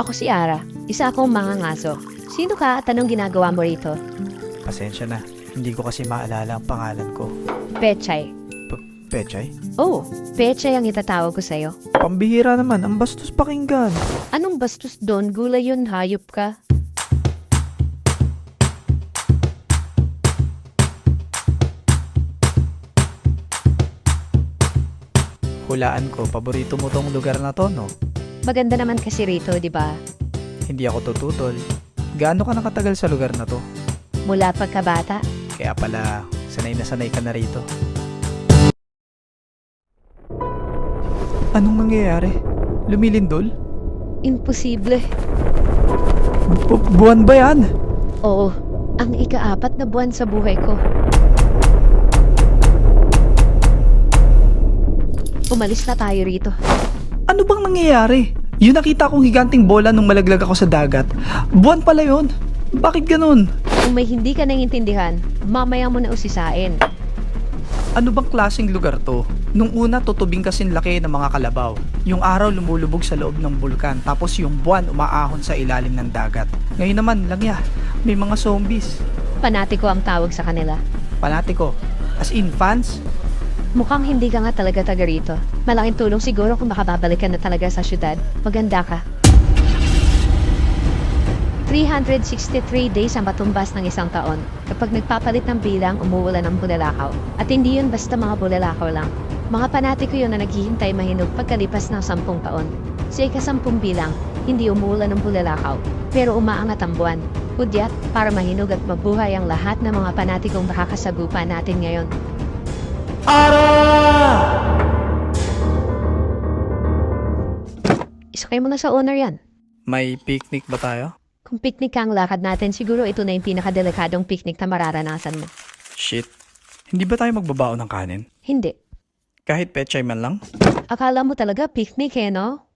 Ako si Ara. Isa akong mga ngaso. Sino ka at anong ginagawa mo rito? Pasensya na. Hindi ko kasi maalala ang pangalan ko. Pechay. P- Pechay? Oh, Pechay ang itatawag ko sa'yo. Pambihira naman. Ang bastos pakinggan. Anong bastos doon? Gulay yun, hayop ka. Hulaan ko, paborito mo tong lugar na to, no? Maganda naman kasi rito, di ba? Hindi ako tututol. Gaano ka nakatagal sa lugar na to? Mula pagkabata. Kaya pala, sanay na sanay ka na rito. Anong nangyayari? Lumilindol? Imposible. Bu- buwan ba yan? Oo, ang ikaapat na buwan sa buhay ko. Umalis na tayo rito. Ano bang nangyayari? Yung nakita kong higanting bola nung malaglag ako sa dagat. Buwan pala yon. Bakit ganun? Kung may hindi ka naiintindihan, mamaya mo na usisain. Ano bang klaseng lugar to? Nung una, tutubing kasing laki ng mga kalabaw. Yung araw lumulubog sa loob ng bulkan, tapos yung buwan umaahon sa ilalim ng dagat. Ngayon naman, langya, may mga zombies. Panatiko ang tawag sa kanila. Panatiko. As in, fans? Mukhang hindi ka nga talaga taga rito. Malaking tulong siguro kung makababalik ka na talaga sa syudad. Maganda ka. 363 days ang patumbas ng isang taon. Kapag nagpapalit ng bilang, umuulan ng bulalakaw. At hindi yun basta mga bulalakaw lang. Mga panatiko yun na naghihintay mahinog pagkalipas ng sampung taon. Sa ikasampung bilang, hindi umuulan ng bulalakaw, pero umaangat ang buwan. Hudyat para mahinog at mabuhay ang lahat ng mga panatikong makakasagupa natin ngayon. Isakay mo na sa owner yan. May picnic ba tayo? Kung picnic ang lakad natin, siguro ito na yung pinakadelikadong picnic na mararanasan mo. Shit. Hindi ba tayo magbabaon ng kanin? Hindi. Kahit pechay man lang? Akala mo talaga picnic eh, no?